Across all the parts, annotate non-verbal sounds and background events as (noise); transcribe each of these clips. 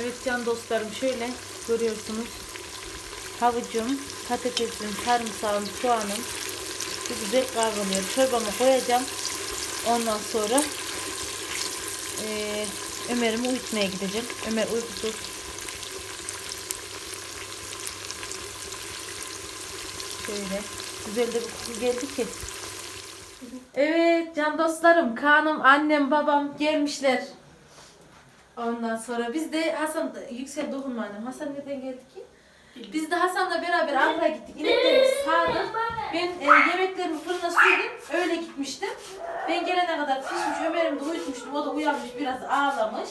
Evet can dostlarım şöyle görüyorsunuz. Havucum, patatesim, sarımsağım, soğanım. Bu güzel kavruluyor. Çorbamı koyacağım. Ondan sonra eee Ömer'imi uyutmaya gideceğim. Ömer uykusuz. Şöyle güzel de bir koku geldi ki. Evet can dostlarım, Kaan'ım, annem, babam gelmişler. Ondan sonra biz de Hasan yüksel dokunma annem. Hasan neden geldi ki? Biz de Hasan'la beraber Ankara'ya gittik. İneklerimizi sağdık. Ben e, yemeklerimi fırına sürdüm. Öyle gitmiştim. Ben gelene kadar pişmiş. Ömer'im de uyutmuştum. O da uyanmış biraz ağlamış.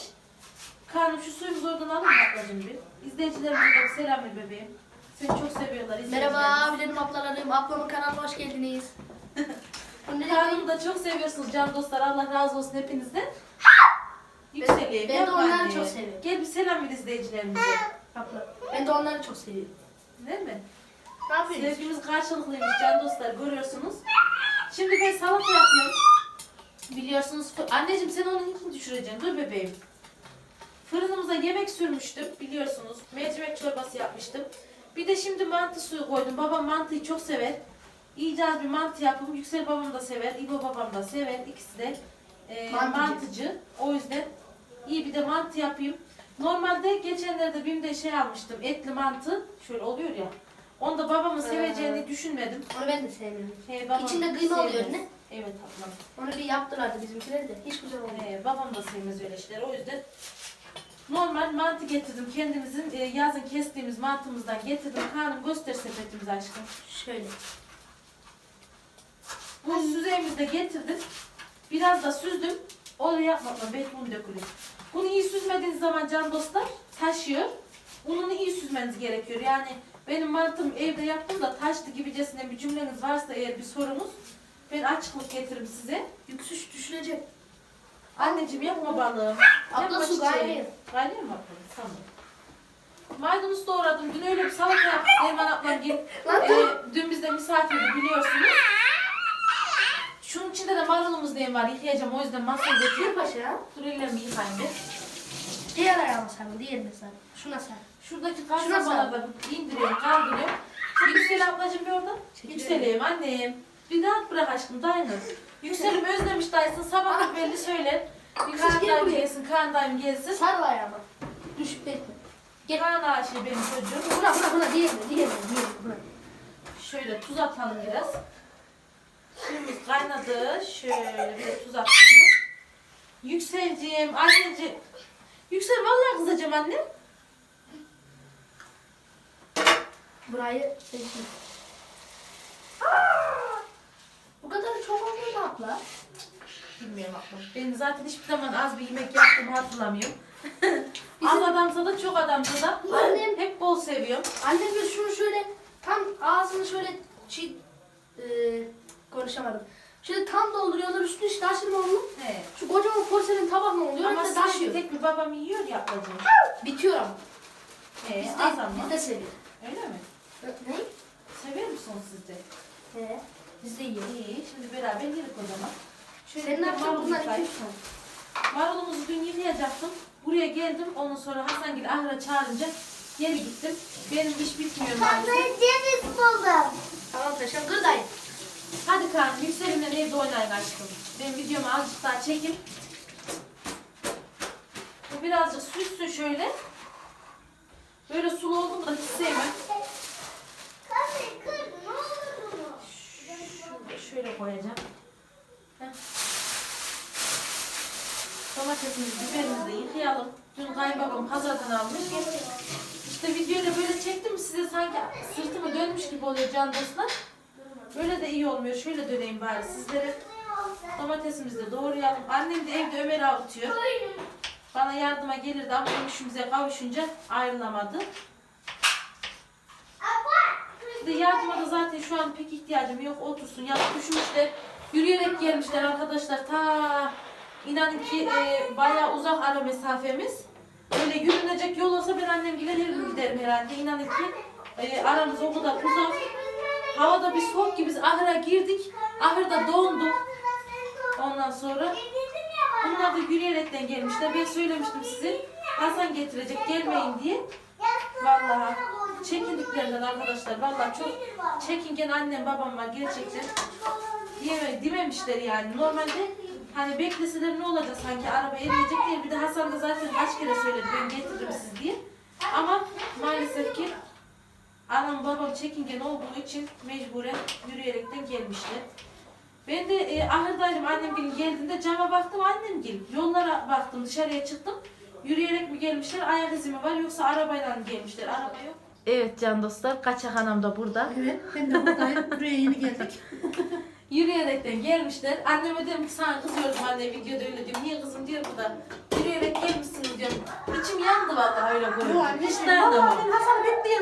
Kaan'ım şu suyumuzu oradan alın ablacığım bir. İzleyicilerimize de bir selam ver bebeğim. Seni çok seviyorlar. Merhaba abilerim, ablalarım, ablamın kanalına hoş geldiniz. (laughs) Kaan'ımı da çok seviyorsunuz can dostlar. Allah razı olsun hepinizden. Yükseleyim. ben de yapma onları anne. çok seviyorum. Gel bir selam ver izleyicilerimize. Abla. Ben de onları çok seviyorum. Değil mi? Ne yapıyorsunuz? Sevgimiz karşılıklıymış can dostlar görüyorsunuz. Şimdi ben salata yapıyorum. Biliyorsunuz fı- anneciğim sen onu hiç mi düşüreceksin? Dur bebeğim. Fırınımıza yemek sürmüştüm biliyorsunuz. Mercimek çorbası yapmıştım. Bir de şimdi mantı suyu koydum. Babam mantıyı çok sever. İyice az bir mantı yapıp Yüksel babam da sever. İbo babam da sever. İkisi de e, Mantıcı. mantıcı. O yüzden iyi bir de mantı yapayım. Normalde geçenlerde BİM'de şey almıştım. Etli mantı. Şöyle oluyor ya. Onu da babamın Ee. seveceğini düşünmedim. Onu ben de sevmiyorum. He, babam İçinde kıyma oluyor ne? Evet ablam. Onu bir yaptılardı bizimkiler de. Hiç güzel olmadı. He, babam da sevmez öyle şeyleri. O yüzden normal mantı getirdim. Kendimizin e, yazın kestiğimiz mantımızdan getirdim. Kanım göster sepetimizi aşkım. Şöyle. Bu süzeyimizi de getirdim. Biraz da süzdüm. Yapmakla belki un dökülür. Bunu iyi süzmediğiniz zaman can dostlar taşıyor. Ununu iyi süzmeniz gerekiyor. Yani benim mantım evde yaptım da taştı gibicesine bir cümleniz varsa eğer bir sorunuz ben açıklık getiririm size. Yüksüş düşürecek. Anneciğim yapma balığım. Abla su. Kaynıyor mu ablam? Tamam. Maydanoz doğradım. Dün öyle bir salata yaptık. Erman ablam. Lan Ee, dün bizde misafirdi biliyorsunuz. Şunun içinde de marulumuz neyim var yıkayacağım o yüzden masaya Bir götürüyorum. paşa. Dur ellerimi yıkayayım bir. Diğer ayağıma sarıl. Diğerine sarıl. Şuna sarıl. Şuradaki Şuna kalsabaları da indiriyorum, kaldırıyorum. Yüksel ablacığım bir oradan. Çekiliyorum. Yükseleyim annem. Bir rahat bırak aşkım dayanır. Yükselim özlemiş dayısın. Sabah belli söyler. Bir Kaan gel dayım buraya. gelsin, Kaan dayım gelsin. Sarıl ayağıma. Düşüp bekle. Gel Kaan aşığı benim çocuğum. Buna buna buna diğerine diğerine diğerine buna. Şöyle tuz atalım biraz. Suyumuz kaynadı. Şöyle bir de tuz attık mı? Yükselciğim, anneciğim. Yüksel vallahi kızacağım anne. Burayı bekle. Bu kadar çok olmuyor mu abla? Bilmiyorum abla. Ben zaten hiçbir zaman az bir yemek yaptığımı hatırlamıyorum. (laughs) az adamsa da çok adamsa da Annem- hep bol seviyorum. Annem biz şunu şöyle tam ağzını şöyle çiğ e, konuşamadım. Şöyle tam dolduruyorlar üstüne işte taşırma onu. He. Şu kocaman porselen tabak mı oluyor? Ama Ama sadece taşıyor. tek bir babam yiyor ya ablacığım. Bitiyor ama. He, Biz az de, ama. biz de seviyoruz. Öyle mi? Ne? Seviyor musunuz siz de? He. Biz de yiyoruz. İyi, şimdi beraber yedik o zaman. Şöyle Senin bir ne marul Bunlar yıkayayım. iki tane. Marulumuzu dün yıkayacaktım. Buraya geldim. Ondan sonra Hasangil Ahra çağırınca geri gittim. Benim iş bitmiyor maalesef. ceviz buldum. Tamam teşekkür ederim. Hadi Kaan, Yükselim'le evde oynayın aşkım. Ben videomu azıcık daha çekeyim. Bu birazcık süssün şöyle. Böyle sulu oldu mu da hiç sevmem. Şöyle koyacağım. Heh. Domatesimizi, biberimizi yıkayalım. Dün kayınbabam pazardan almış. İşte videoyla böyle çektim size sanki sırtımı dönmüş gibi oluyor can dostlar. Böyle de iyi olmuyor. Şöyle döneyim bari sizlere. Domatesimizi de doğrayalım. Annem de evde Ömer avutuyor. Bana yardıma gelirdi ama işimize kavuşunca ayrılamadı. De yardıma da zaten şu an pek ihtiyacım yok. Otursun. Ya düşmüşler. Yürüyerek gelmişler arkadaşlar. Ta inanın ki e, bayağı uzak ara mesafemiz. Böyle yürünecek yol olsa ben annem giderim giderim herhalde. İnanın ki e, aramız o kadar uzak. Havada bir soğuk gibi biz ahıra girdik. Ahırda donduk. Ondan sonra bunlar da yürüyerekten gelmişler. Ben söylemiştim size. Hasan getirecek gelmeyin diye. Vallahi çekindiklerinden arkadaşlar. Vallahi çok çekingen annem babam var gerçekten. Diyeme, dememişler yani. Normalde hani bekleseler ne olacak sanki araba erilecek diye. Bir de Hasan da zaten kaç kere söyledi ben getiririm siz diye. Ama maalesef ki anam babam çekingen olduğu için mecburen yürüyerekten gelmişler. Ben de e, ahırdaydım annem gelin geldiğinde cama baktım annem gelin. Yollara baktım dışarıya çıktım. Yürüyerek mi gelmişler ayak izi mi var yoksa arabayla mı gelmişler araba yok. Evet can dostlar kaçak anam da burada. Evet, ben de buradayım. Buraya yeni geldik. (laughs) Yürüyerekten gelmişler. Anneme dedim ki sana kızıyordum anne videoda öyle diyorum. Niye kızım diyor bu da. Yürüyerek gelmişsiniz diyorum. İçim yandı vallahi öyle anne, Hiç Valla dayanamam. ben Hasan'ı bekleyelim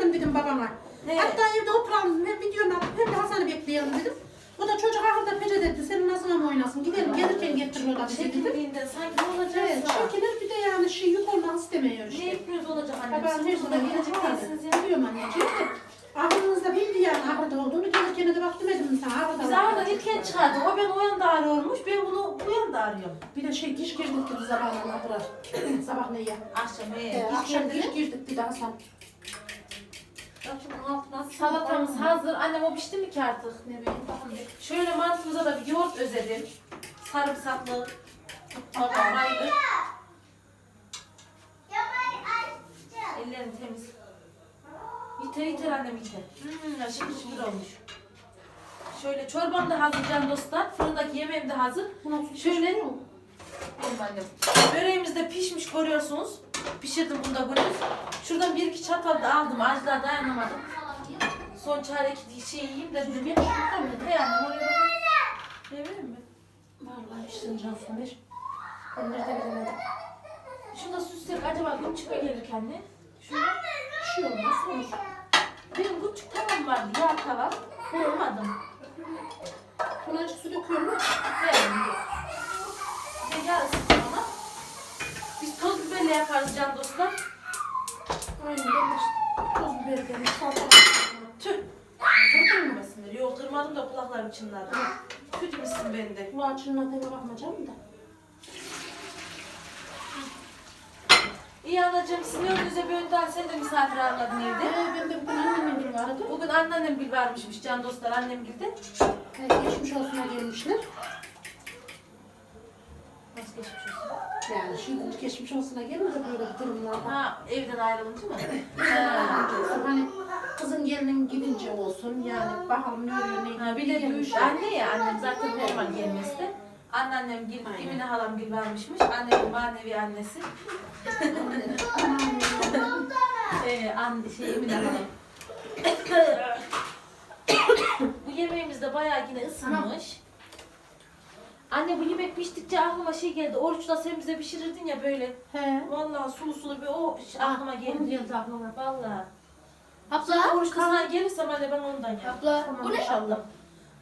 dedim babama. He. Hatta evde oturalım, hem videonu atıp hem de Hasan'ı bekleyelim dedim. O da çocuk ahırda peçet etti, senin nasıl mı oynasın? Gidelim, gelirken getirin o da bize dedim. Çekildiğinden sanki ne olacak? Evet, çekilir bir de yani şey yük olmak istemiyor Ne işte. yapıyoruz olacak annem? Babam her zaman gelecek gideceksiniz ya. Biliyorum anneciğim de. Aklınızda bildi yani ahırda olduğunu, gelirken de bak demedim mi sana ahırda Biz var. aradan ilken çıkardı. O ben o yanda arıyormuş. Ben bunu bu yanda arıyorum. Bir de şey diş girdik dedi sabahına ahıra. (clears throat) Sabah neye? Akşam he. Ee, Biz akşam kendine- Salatamız hazır. Annem o pişti mi ki artık? Ne bileyim bakın. Şöyle mantımıza da bir yoğurt özedim. Sarımsaklı. Maylı. Ellerin temiz. Yeter yeter annem yeter. Hmm, şıkır şıkır olmuş. Şöyle çorbam da hazır can dostlar. Fırındaki yemeğim de hazır. Su Şöyle-? Benim annem. Böreğimiz de pişmiş görüyorsunuz. Pişirdim bunu da. Şuradan bir iki çatal da aldım. Acılar dayanamadım. Son çare iki şey yiyeyim de dedim. Hey annem oraya bak. Ne vereyim mi? Vallahi işte cansın bir. Ben nerede bilemedim. Şunda süslesek acaba küçük mü gelir anne? Şunda. Bir şey olmaz. Olur. Benim küçük tavam vardı yağ tava. Bulamadım. Buna açık su döküyorum. Verdim yok. Bir de yağ ısıttım ona. Biz toz biberle yaparız can dostlar. Aynen ben de işte toz biber dedim. Salata. Tüh. Kırmamasınlar. Yok kırmadım da kulaklarım çınladı. Kötü müsün bende? Bu açının adına bakma canım da. İyi anacığım sizin önünüze bir önden sen de misafir ağırladın evde. Ee, ben de bugün annemin biri vardı. Bugün anneannem bir varmışmış can dostlar annem gildi. Ee, geçmiş olsuna gelmişler. Nasıl geçmiş olsun? Yani şimdi geçmiş olsuna gelmedi böyle durumlarda. Ha evden ayrılınca mı? ha. Hani kızın gelinin gidince olsun yani bakalım ne oluyor ne ha bir de büyük anne ya annem zaten normal gelmesi de. Anneannem gil, Emine halam gil vermişmiş. Annemin manevi annesi. Ee, an, şey Emine halam. (coughs) bu yemeğimiz de bayağı yine ısınmış. Anne bu yemek piştikçe aklıma şey geldi. Oruçta sen bize pişirirdin ya böyle. He. Vallahi sulu sulu bir o ş- aklıma Onun geldi. geldi aklıma. Vallahi. Abla. Oruçta sana gelirsem anne ben ondan yap. Abla. Tamam Bu ne? inşallah.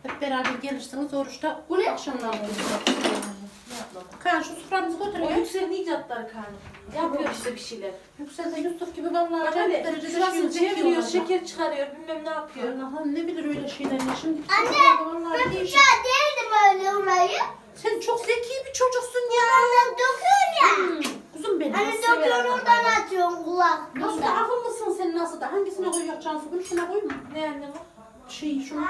Hep beraber gelirsiniz oruçta. Bu ne? Akşamlar. Ne yapalım? Kaan şu soframızı O götürüyor. yükselin icatları karnı. Yapıyor işte bir şeyler. Yüksel de Yusuf gibi vallahi Bak acayip hele derecede şurasını şey çeviriyor, şeker çıkarıyor, bilmem ne yapıyor. Allah'ım ne bilir öyle şeyler ya. Şimdi Anne, Ben bıçağı değildim öyle orayı. Sen çok zeki bir çocuksun ya. Annem döküyor ya. Hmm, Kuzum benim. Anne döküyor oradan atıyorsun kulak. Nasıl da akıllısın sen nasıl da. Hangisine koyuyor Cansu? Bunu şuna koyma. Ne anne bu? Şey şunu.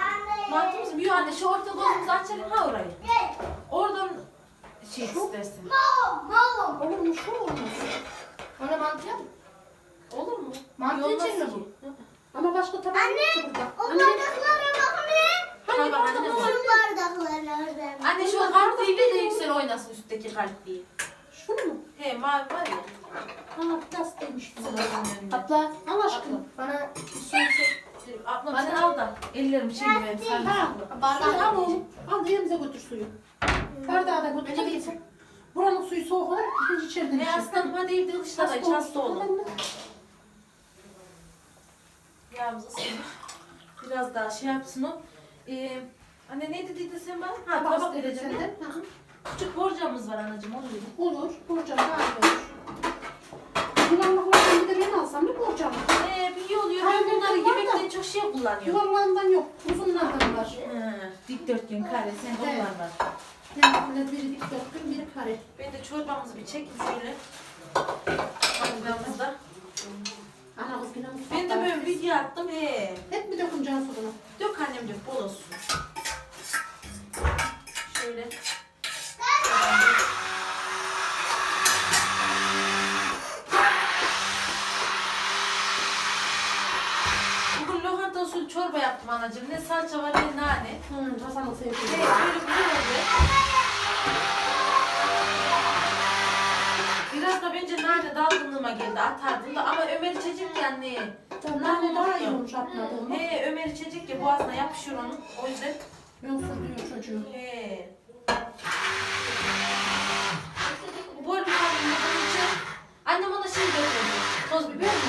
Mantımız büyüyor anne. Şu orta gözümüzü açalım ha orayı. Oradan şey istersin. Mavum, mavum. Olur mu şu olmaz. Ona mantı yap. Olur mu? Mantı için mi bu? Ama başka tabii Anne, burada. O Anne, bardaklara bak ne? Hangi anne bu? Şu bardaklara şu kalpliği de yüksel oynasın üstteki kalpliği. şunu mu? He mavi var ya. Ha, biraz demiş. Abla. Allah aşkına. Bana bir çek. Ablam sen al da ellerim şimdi ben sen. Ha, Bardağı al al. oğlum. Al da yerimize götür suyu. Bardağı da götür. Bence getir. Buranın suyu soğuk olur. İkinci içeriden Ne içer. aslanım hadi evde dışta da iç hasta olun. Yağımız ısınmış. Biraz daha şey yapsın o. Ee, anne ne dediydin sen bana? Ha tabak vereceğim. senden. de. Küçük borcamız var anacığım onu dedim. Olur. Borcam daha iyi olur. Yuvarlaklardan bir de ben alsam ne borcam? Ee, bir iyi oluyor. Ben bunları var da. yemekte çok şey kullanıyorum. Yuvarlağından yok. Uzunlardan var. Hı, dikdörtgen kare sen Evet. onlar var. Yani biri dikdörtgen biri kare. Ben de çorbamızı bir çekeyim şöyle. Mangalımızda. Ana kız yine mutfakta. Ben de böyle video attım. He. Hep mi dökün Cansu bunu? Dök annem dök bol olsun. Şöyle. Bugün lokanta usulü çorba yaptım anacığım. Ne salça var ne nane. Hı, Hasan'ın sevdiği. Evet, böyle güzel oldu. Biraz da bence nane dalgınlığıma geldi atardım da ama Ömer içecek ya anne. Nane daha atmadığım. He Ömer içecek ya boğazına yapışıyor onun. O yüzden. Yonsuz diyor çocuğu. He. Bu bir tane bunun için. Annem ona şey götürdü. Toz biber mi?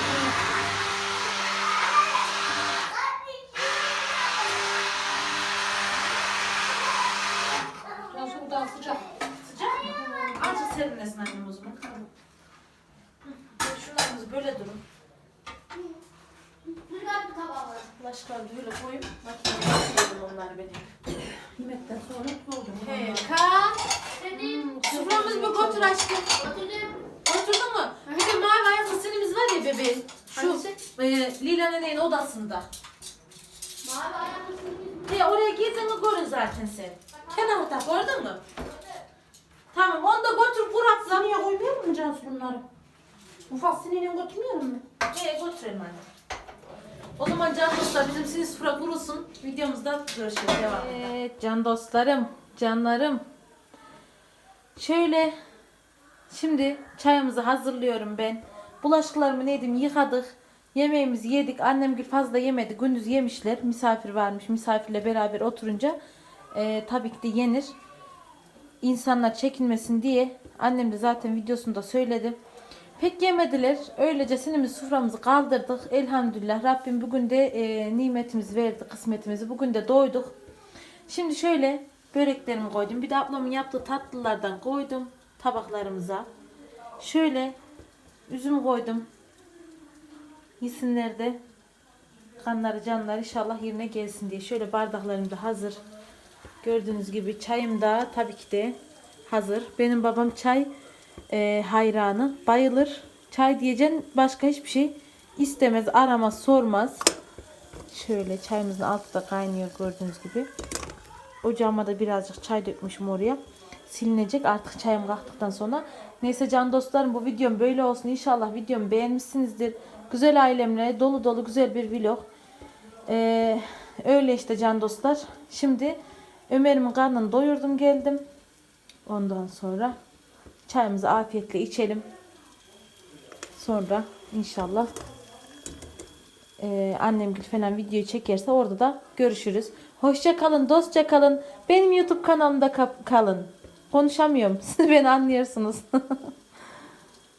Cansu bu daha sıcak. Sıcak mı? Azıcık serinlesin annem o zaman. Hı, Şunlarımız böyle durun. Güzel bir tabağı var. Başka böyle koyup makineye koyuyorum onları benim. Yemekten sonra soğudum. He, Kaan. Dedim. Götür aşkım. Oturdum. Oturdun mu? Bir de mavi ayaklı silimiz var ya bebeğim. Şu Hangisi? e, Lila nenenin odasında. Mavi ayakkabısını He, oraya girdin mi görün zaten sen. Kenarda. Gördün mü? Tamam onu da götür kur ablam. Saniye koymayalım mı Cansu bunları? Ufak sineğine götürmeyelim mi? He götürelim anne. O zaman can dostlar bizim siz sıfıra kurulsun. Videomuzda görüşürüz. Devam Evet can dostlarım, canlarım. Şöyle şimdi çayımızı hazırlıyorum ben. Bulaşıklarımı neydim yıkadık. Yemeğimizi yedik. Annem gül fazla yemedi. Gündüz yemişler. Misafir varmış. Misafirle beraber oturunca e, tabii ki de yenir. İnsanlar çekinmesin diye annem de zaten videosunda söyledi. Pek yemediler. Öylece sinimiz suframızı kaldırdık. Elhamdülillah Rabbim bugün de e, nimetimizi verdi, kısmetimizi. Bugün de doyduk. Şimdi şöyle böreklerimi koydum. Bir de ablamın yaptığı tatlılardan koydum tabaklarımıza. Şöyle üzüm koydum. Yesinler de kanları canları inşallah yerine gelsin diye. Şöyle bardaklarım da hazır. Gördüğünüz gibi çayım da tabii ki de hazır. Benim babam çay e, hayranı. Bayılır. Çay diyeceğim başka hiçbir şey istemez, aramaz, sormaz. Şöyle çayımızın altı da kaynıyor gördüğünüz gibi. Ocağıma da birazcık çay dökmüşüm oraya. Silinecek artık çayım kalktıktan sonra. Neyse can dostlarım bu videom böyle olsun. İnşallah videomu beğenmişsinizdir. Güzel ailemle dolu dolu güzel bir vlog. Ee, öyle işte can dostlar. Şimdi Ömer'imin karnını doyurdum geldim. Ondan sonra çayımızı afiyetle içelim. Sonra inşallah e, annem gül falan videoyu çekerse orada da görüşürüz. Hoşça kalın, dostça kalın. Benim YouTube kanalımda kalın. Konuşamıyorum. (laughs) Siz beni anlıyorsunuz. (laughs)